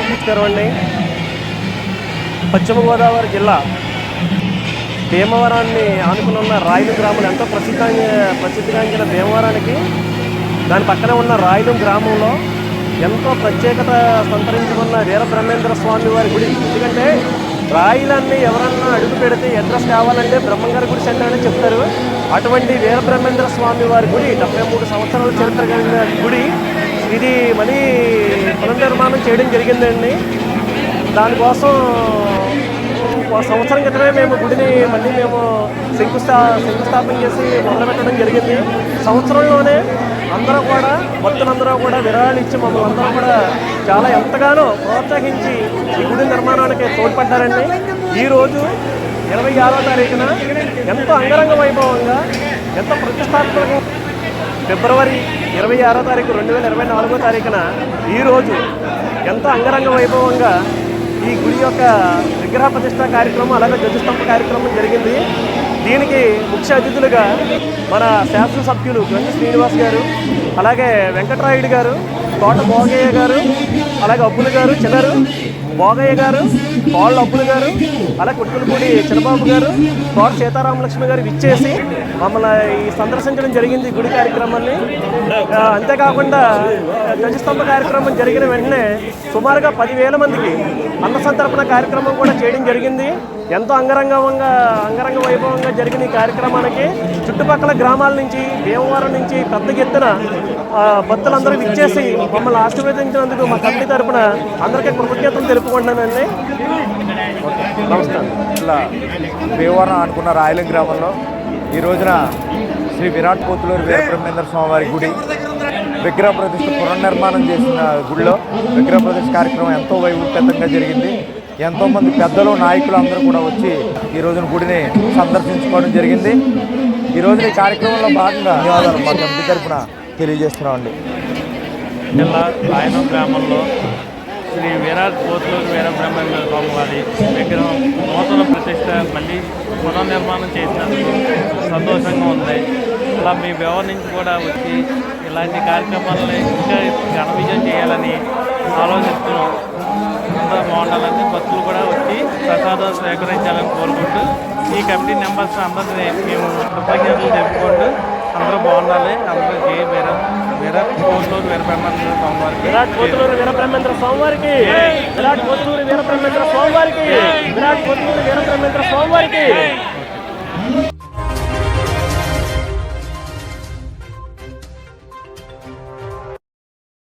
నమస్కారం అండి పశ్చిమ గోదావరి జిల్లా భీమవరాన్ని ఆనుకుని ఉన్న రాయలు గ్రామం ఎంతో ప్రసిద్ధ ప్రసిద్ధిగాంచిన భీమవరానికి దాని పక్కనే ఉన్న రాయలు గ్రామంలో ఎంతో ప్రత్యేకత సంతరించుకున్న వీరబ్రహ్మేంద్ర స్వామి వారి గుడి. ఎందుకంటే రాయిలన్నీ ఎవరన్నా అడుగు పెడితే అడ్రస్ కావాలంటే బ్రహ్మంగారి గుడి సెంటర్ అని చెప్తారు. అటువంటి వీరబ్రహ్మేంద్ర స్వామి వారి గుడి డెబ్బై మూడు సంవత్సరాల చరిత్ర కలిగిన గుడి. ఇది మళ్ళీ పునర్నిర్మాణం చేయడం జరిగిందండి. దానికోసం సంవత్సరం క్రితమే మేము గుడిని మళ్ళీ మేము శంకుస్థా శంకుస్థాపన చేసి మొదలుపెట్టడం జరిగింది. సంవత్సరంలోనే అందరూ కూడా భక్తులందరూ కూడా విరాళాలు ఇచ్చి మమ్మల్ని అందరూ కూడా చాలా ఎంతగానో ప్రోత్సహించి ఈ గుడి నిర్మాణానికి తోడ్పడ్డారండి. ఈరోజు ఇరవై ఆరో తారీఖున ఎంతో అంగరంగ వైభవంగా ఎంతో ప్రతిష్టాత్మకంగా ఫిబ్రవరి ఇరవై ఆరో తారీఖు రెండు వేల ఇరవై నాలుగో తారీఖున ఈరోజు ఎంతో అంగరంగ వైభవంగా ఈ గుడి యొక్క విగ్రహ ప్రతిష్ట కార్యక్రమం అలాగే ధ్వజస్తంభ కార్యక్రమం జరిగింది. దీనికి ముఖ్య అతిథులుగా మన శాసనసభ్యులు గంజి శ్రీనివాస్ గారు అలాగే వెంకటరాయుడు గారు తోట భోగయ్య గారు అలాగే అబ్బులు గారు చిల్లరు భోగయ్య గారు కోళ్ళ అబ్బులు గారు అలా కుట్టులపూడి చిన్నబాబు గారు తోట సీతారామలక్ష్మి గారు ఇచ్చేసి మమ్మల్ని ఈ సందర్శించడం జరిగింది గుడి కార్యక్రమాన్ని. అంతేకాకుండా ధ్వజస్తంభ కార్యక్రమం జరిగిన వెంటనే సుమారుగా పదివేల మందికి అన్న సంతర్పణ కార్యక్రమం కూడా చేయడం జరిగింది. ఎంతో అంగరంగంగా అంగరంగ వైభవంగా జరిగిన ఈ కార్యక్రమానికి చుట్టుపక్కల గ్రామాల నుంచి భీమవరం నుంచి పెద్ద ఎత్తున భక్తులందరూ విచ్చేసి మమ్మల్ని ఆశీర్వదించినందుకు మా కమిటీ తరపున అందరికీ కృతజ్ఞతలు తెలుపుకుంటున్నానండి. నమస్కారం ఇలా భీమవరం అనుకున్న రాయలం గ్రామంలో ఈ రోజున శ్రీ విరాట్ కోతులూరు వీరబ్రహ్మేంద్ర స్వామివారి గుడి విగ్రహ ప్రతిష్ఠ పునర్నిర్మాణం చేసిన గుడిలో విగ్రహ ప్రతిష్ఠ కార్యక్రమం ఎంతో వైభవంతంగా జరిగింది. ఎంతోమంది పెద్దలు నాయకులు అందరూ కూడా వచ్చి ఈ రోజున గుడిని సందర్శించుకోవడం జరిగింది. ఈ రోజున ఈ కార్యక్రమంలో భాగంగా ధన్యవాదాలు మా కమిటీ తరఫున తెలియజేస్తున్నామండి. జిల్లా రాయన గ్రామంలో శ్రీ విరాట్ పోతులూరు వీరబ్రహ్మేంద్ర స్వామి వారి విగ్రహం నూతన ప్రతిష్ట మళ్ళీ పునర్నిర్మాణం చేసినందుకు సంతోషంగా ఉంది. అలా మీ వ్యవహారం నుంచి కూడా వచ్చి ఇలాంటి కార్యక్రమాలని ఇంకా ఘన విజయం చేయాలని ఆలోచిస్తున్నాం. అంతా బాగుండాలని భక్తులు కూడా వచ్చి ప్రసాదాలు సేకరించాలని కోరుకుంటూ ఈ కమిటీ మెంబర్స్ అందరినీ మేము కృతజ్ఞతలు చెప్పుకుంటూ అందరూ బాగుండాలి. అందరూ జయ వీర వీర కోసూరు వీరబ్రహ్మేంద్ర స్వామివారికి. విరాట్ కోసూరు వీరబ్రహ్మేంద్ర స్వామివారికి. విరాట్ కోసూరు వీరబ్రహ్మేంద్ర స్వామివారికి. విరాట్ కోసూరు వీరబ్రహ్మేంద్ర స్వామివారికి.